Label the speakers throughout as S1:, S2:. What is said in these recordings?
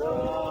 S1: Oh.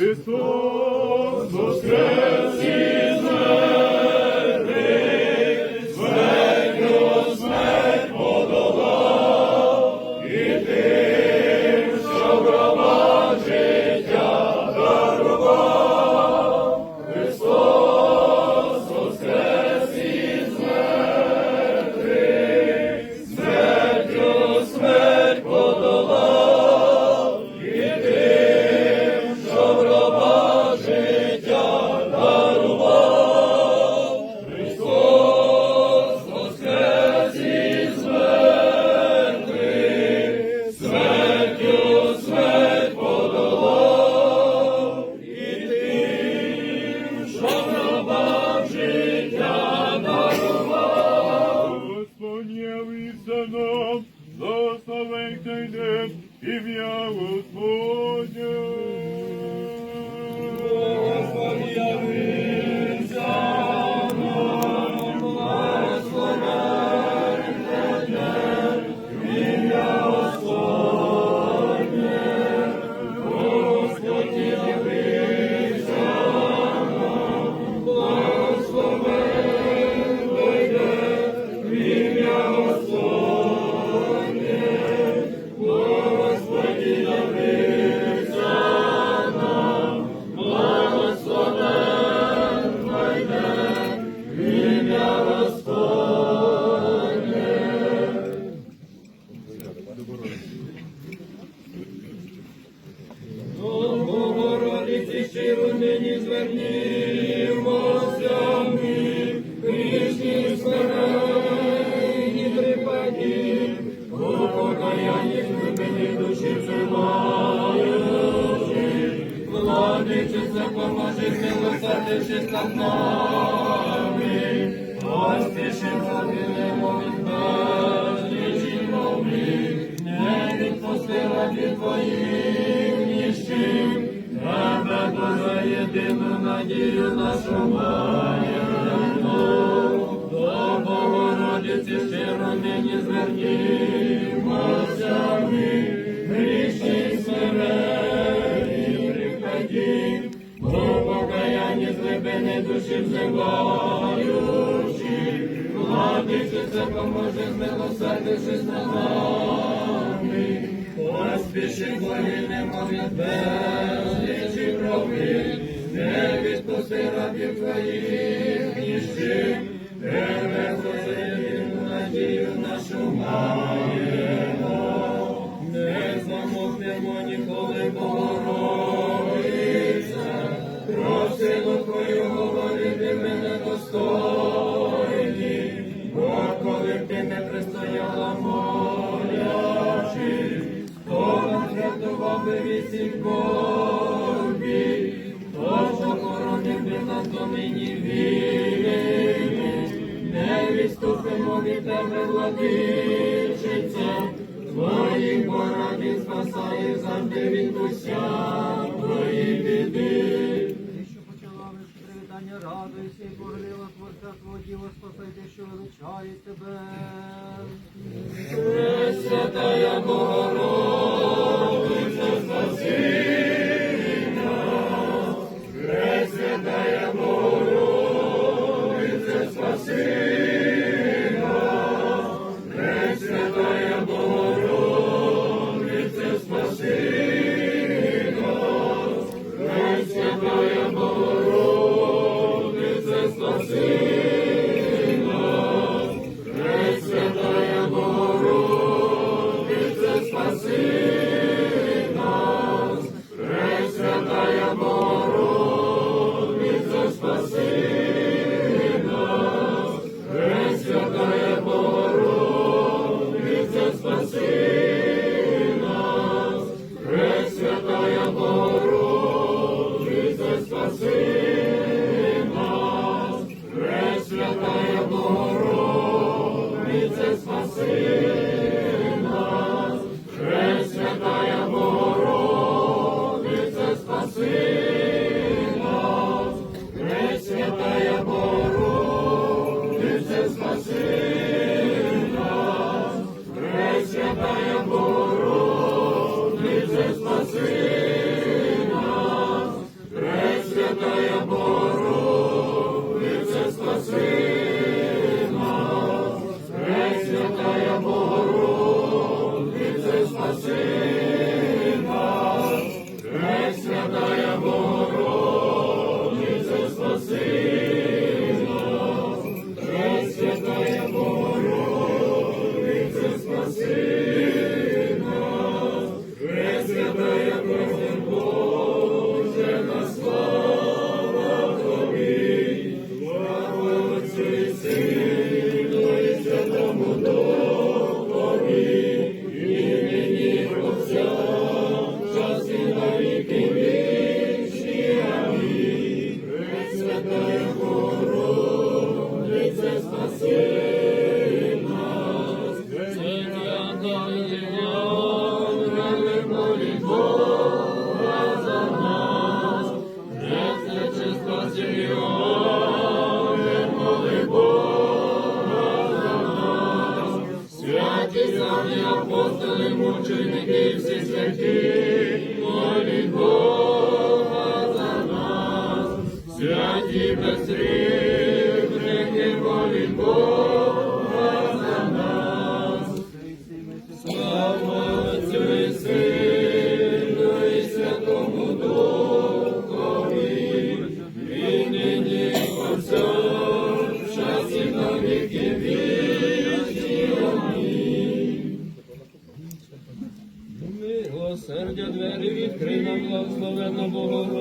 S2: Христос воскрес! життя дарував. Господнявився нам, благословень Ти йде, ім'я
S1: Господня. мене душі взиваючи, владичиця поможе змилосердившись на нами, поспіши полінемо від безлічі крові, не відпусти рабів твоїх ніщих, тебе позивів надію нашу маму. нам до нині вірити, не відступимо від тебе, владичиця, твої боротів спасає завжди він уся твої
S3: біди. Що почала привітання, радуйся і гордила Творця Твого Діва, спасайте, що величає тебе.
S1: Пресвятая
S4: Богородиця, Oh.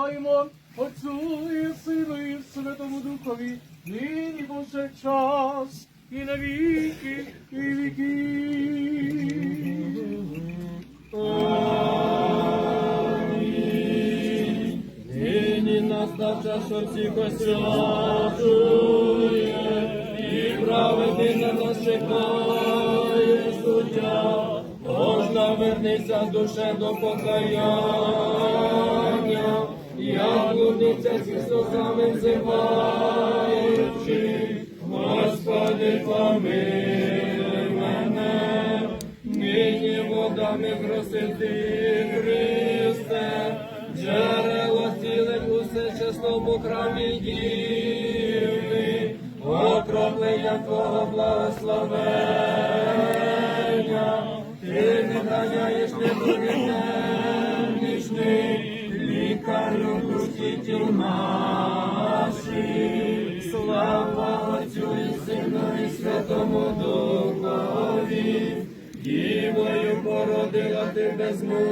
S4: Славу посилаємо, Отцю і Сину і Святому Духові, нині повсякчас і на віки і віки.
S1: Нині настав час, що всіх освячує, і праведний на нас чекає суддя. Можна вернися душе до покаяння, як блудниця зі сльозами взиваючи, Господи, помилуй мене, нині водами просити Христе, джерело цілих усе чесному храмі діви, окроплення Твого благословення, ти не ганяєш не небогеннішний, лікарю душі наші, слава Отцю і Сину і Святому Духові, Дівою породила ти безмужно,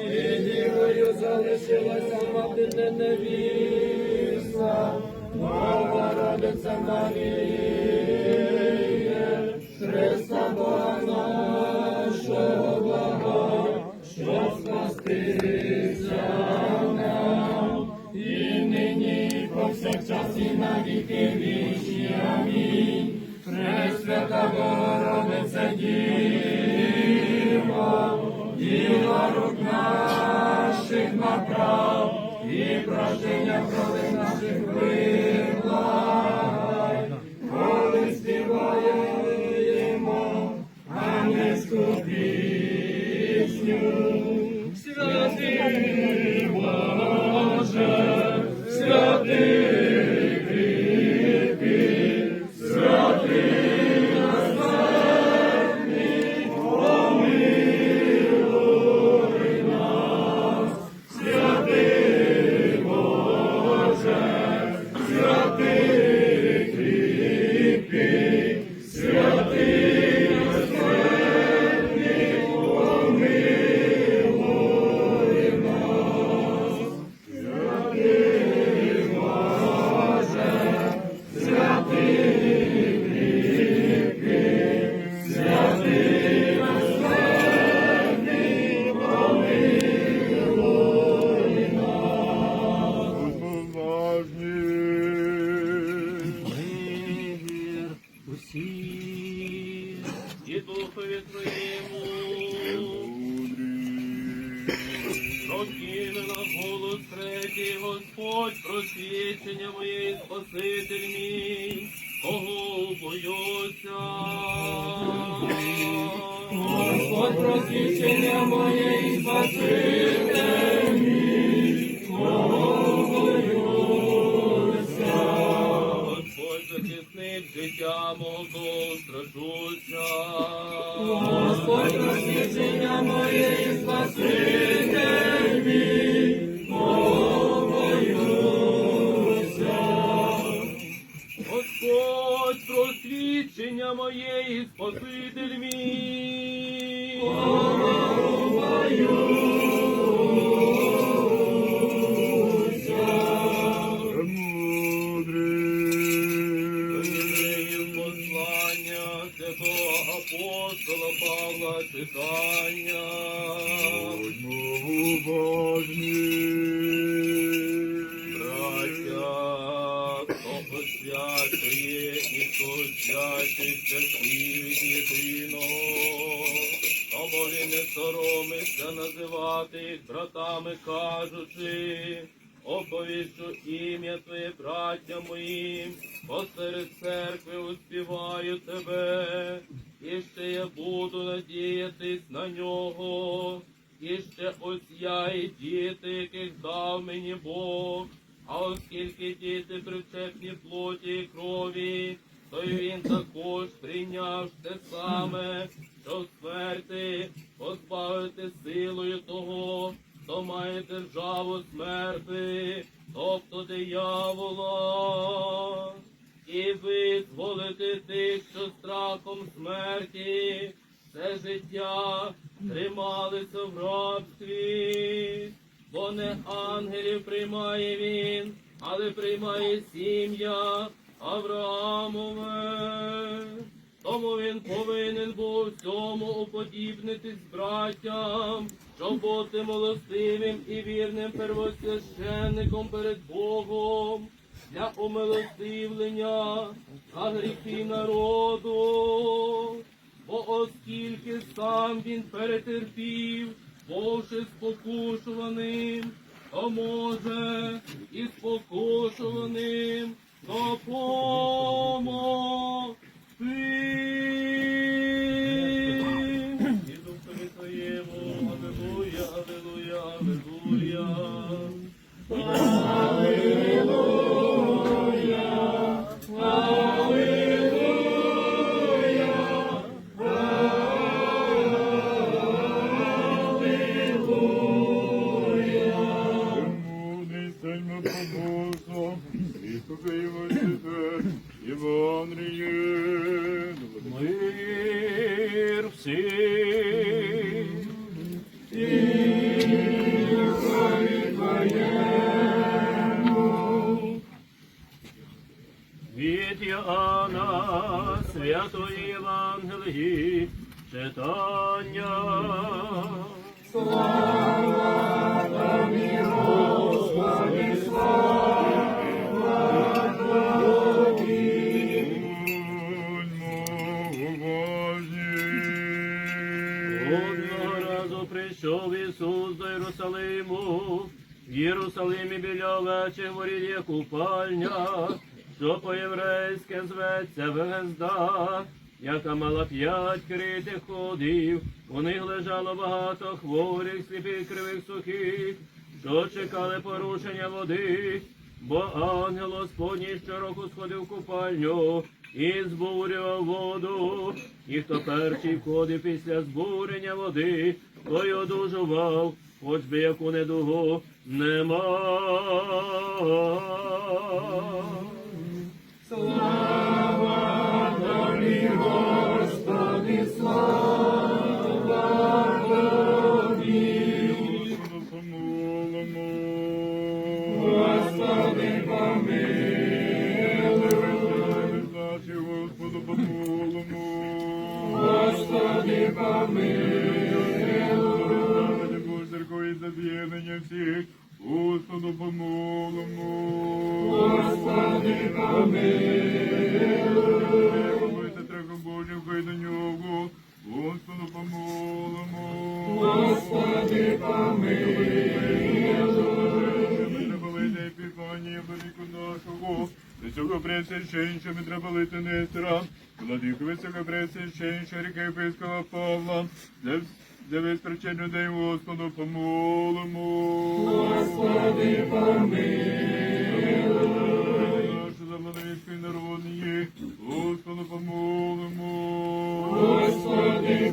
S1: і дівою залишилася мати не невіса, Богородиця Марія, Пресвята Богородиця діло діла рук наших направ, і прощення провин
S5: Господь просвічення освячує і хто освячується сміх єдиного, тому він не соромиться називати братами, кажучи, оповіщу ім'я Твоє, браття моїм, посеред церкви успіваю тебе, і ще я буду надіятись на нього. І ще ось я і діти, яких дав мені Бог, а оскільки діти причепні плоті і крові, то й він також прийняв те саме, що смерти позбавити силою того, хто має державу смерти, тобто диявола, і визволити тих, що страхом смерті все життя трималися в рабстві, бо не ангелів приймає він, але приймає сім'я Авраамове. Тому він повинен був всьому уподібнитись браттям, щоб бути милостивим і вірним первосвященником перед Богом для умилостивлення за гріхи народу. Бо оскільки сам він перетерпів, бувши спокушуваним, то може і спокушуваним. І духові твоєму, Аллилуйя, алелуя, алелуя.
S4: Єрусалимі біля овечих воріт є купальня, що по-єврейськи зветься Вегезда, яка мала п'ять критих ходів. У них лежало багато хворих, сліпих, кривих, сухих, що чекали порушення води. Бо ангел Господній щороку сходив купальню і збурював воду. І хто перший входив після збурення води, той одужував, хоч би яку недугу нема.
S2: Господу за, за весь причин людей Господу помолимо. Господи, помилуй. Нашу за владичкою народні, Господу помолимо. Господи,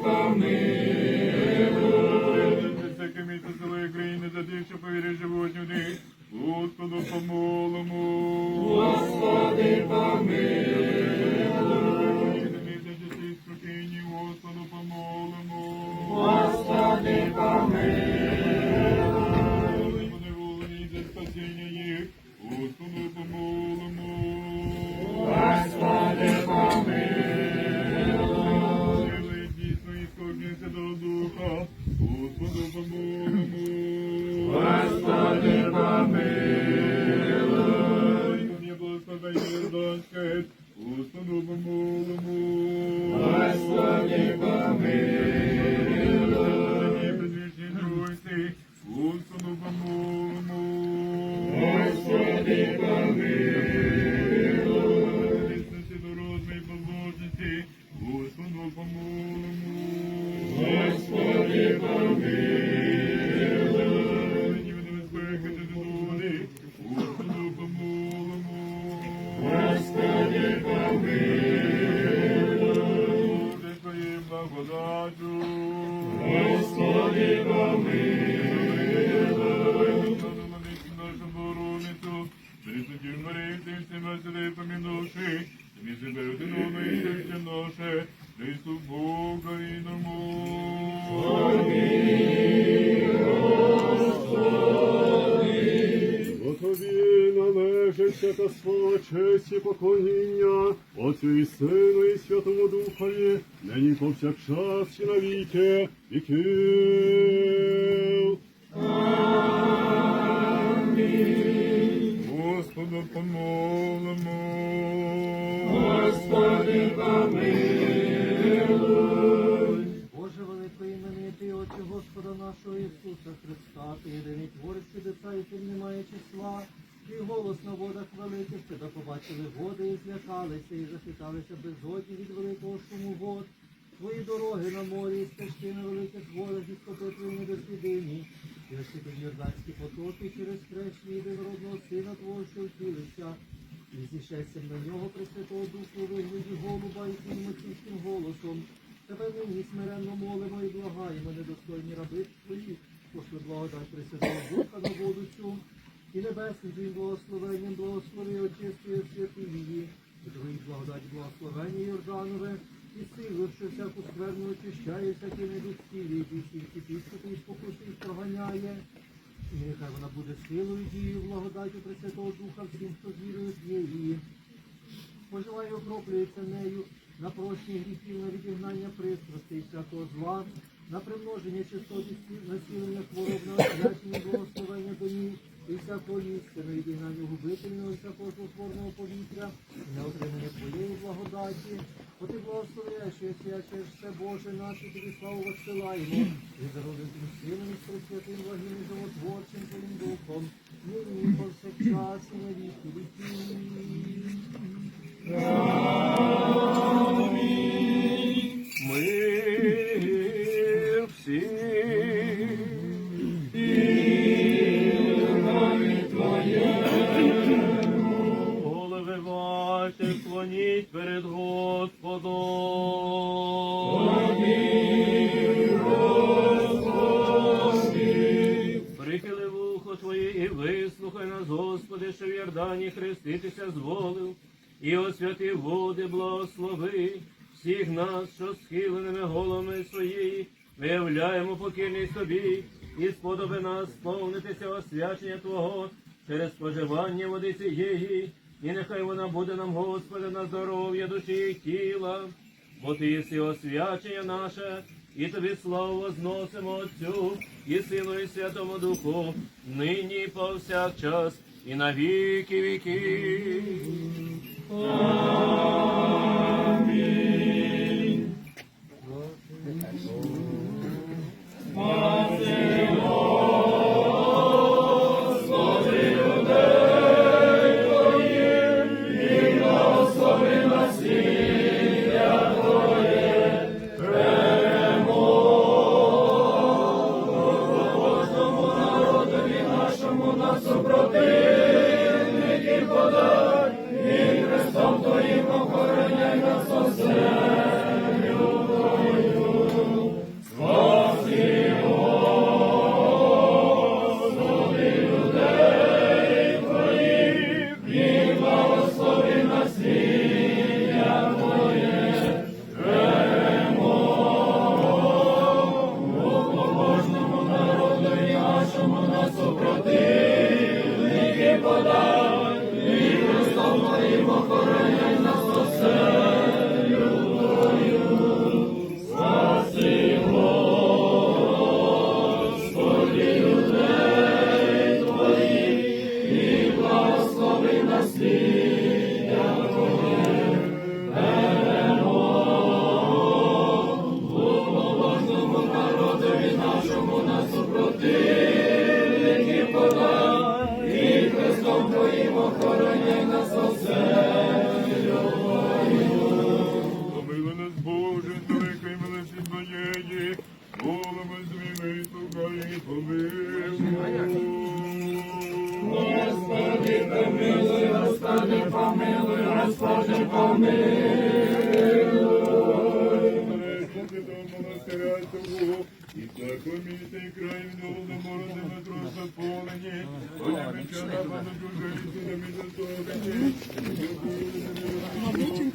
S2: всяке місто села і країни за тих, що повірять живуть у них. Господу помолимо. Господи, помилуй. Господи, Помінувши, тобі себе одного і серця наше, Христу Бога і ному.
S6: Бо тобі належить свята слава, честь і поклоніння, Отцю і Сину і Святому Духові, нині повсякчас і навіки віків.
S2: Господу помолимо. Господи,
S3: Боже великої імени, ти, Отче Господа нашого Ісуса Христа, ти єдиний творець чудеса, яким немає числа. Твій голос на водах великих, тебе побачили води і злякалися, і захиталися безодні від великого шуму вод. Твої дороги на морі, і стежки на великих водах, і скопи твої недослідині. І освіти Йорданські потоки через хрест єдинородного сина Твого, що втілився. І зійшеться на нього Пресвятого Духу у вигляді голуба і цим мочистим голосом. Тебе нині смиренно молимо і благаємо, недостойні раби твої, пошли благодать Пресвятого Духа на воду цю, і небесним твоїм благословенням благослови очистує святи її, і благодать благословення Йорданове, силу, що всяку скверну очищає, всякі недостілі, і всі підступи і спокуси їх проганяє. І нехай вона буде силою дією благодаттю Пресвятого Духа всім, хто з вірою є її. Споживає, окроплюється нею на прощення гріхів, на відігнання пристрастей, і всякого зла, на примноження чистоти сіл, на цілення
S1: Господи, що в Йордані хреститися зволив, і освяти води благослови всіх нас, що схиленими головами своєї, виявляємо покірність тобі, і сподоби нас сповнитися освячення Твого через споживання води цієї, і нехай вона буде нам, Господи, на здоров'я душі і тіла, бо ти єси освячення наше, і тобі славу возносимо Отцю і Сину, і Святому Духу, нині і повсякчас, і на віки віків.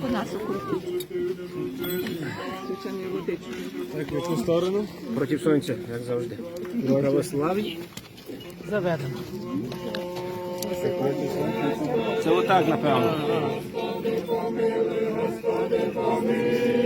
S4: По нас окрутить.
S2: Господи, Так, в яку сторону?
S4: Проти сонця, як завжди. Православні.
S2: Заведено.
S4: Це отак, напевно. До